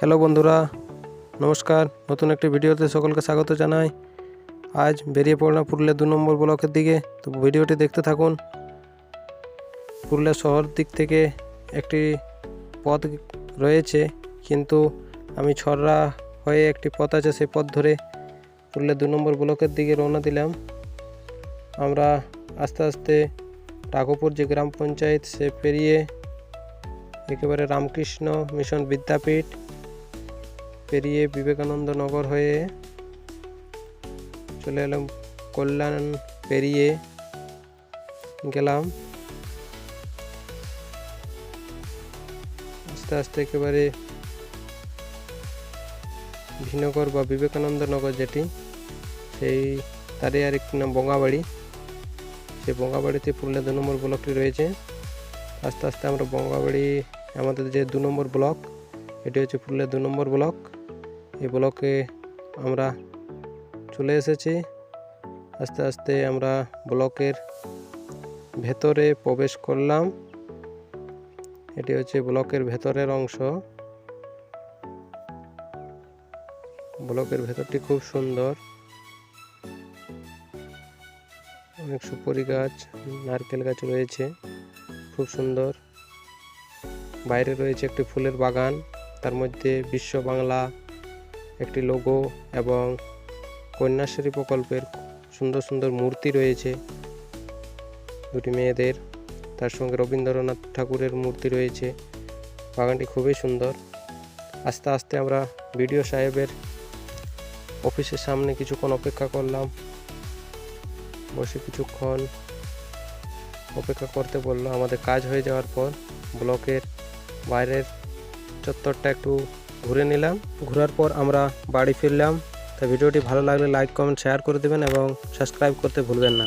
Hello বন্ধুরা, নমস্কার। নতুন একটি ভিডিওতে সকলকে স্বাগত জানাই। আজ বেরিয়ে পড়লাম পুরুলিয়া দু নম্বর ব্লকের দিকে। তো ভিডিওটি দেখতে থাকুন। পুরুলিয়া শহর দিক থেকে একটি পথ রয়েছে, কিন্তু আমি ছড়রা হয়ে একটি পথ আছে সেই পথ ধরে পুরুলিয়া দু নম্বর ব্লকের দিকে রওনা দিলাম। আমরা আস্তে আস্তে টাকোপুর যে গ্রাম পঞ্চায়েত, সে পেরিয়ে একেবারে রামকৃষ্ণ মিশন বিদ্যাপীঠ পেরিয়ে বিবেকানন্দ নগর হয়ে চলে এলাম কল্যাণ পেরিয়ে গেলাম। আস্তে আস্তে একেবারে ভিনগর বা বিবেকানন্দ নগর যেটি, সেই তারই আর একটি নাম বঙ্গাবাড়ি। সেই বঙ্গাবাড়িতে পুরুলিয়া দু নম্বর ব্লকটি রয়েছে। আস্তে আস্তে আমরা বঙ্গাবাড়ি, আমাদের যে দু নম্বর ব্লক, এটি হচ্ছে পুরুলিয়া দু নম্বর ব্লক। এই ব্লকে আমরা চলে এসেছি। আস্তে আস্তে আমরা ব্লকের ভেতরে প্রবেশ করলাম। এটি হচ্ছে ব্লকের ভেতরের অংশ। ব্লকের ভেতরটি খুব সুন্দর। অনেক সুপারি গাছ, নারকেল গাছ রয়েছে, খুব সুন্দর। বাইরে রয়েছে একটি ফুলের বাগান, তার মধ্যে বিশ্ব বাংলা একটি লোগো এবং কন্যাশ্রী প্রকল্পের সুন্দর সুন্দর মূর্তি রয়েছে। দুটি মেয়েদের, তার সঙ্গে রবীন্দ্রনাথ ঠাকুরের মূর্তি রয়েছে। বাগানটি খুবই সুন্দর। আস্তে আস্তে আমরা বিডিও সাহেবের অফিসের সামনে কিছুক্ষণ অপেক্ষা করলাম। বসে কিছুক্ষণ অপেক্ষা করতে বলল, আমাদের কাজ হয়ে যাওয়ার পর ব্লকের বাইরের চত্বরটা একটু ঘুরে নিলাম। ঘোরার পর আমরা বাড়ি ফিরলাম। তা ভিডিওটি ভালো লাগলে লাইক কমেন্ট শেয়ার করে দেবেন এবং সাবস্ক্রাইব করতে ভুলবেন না।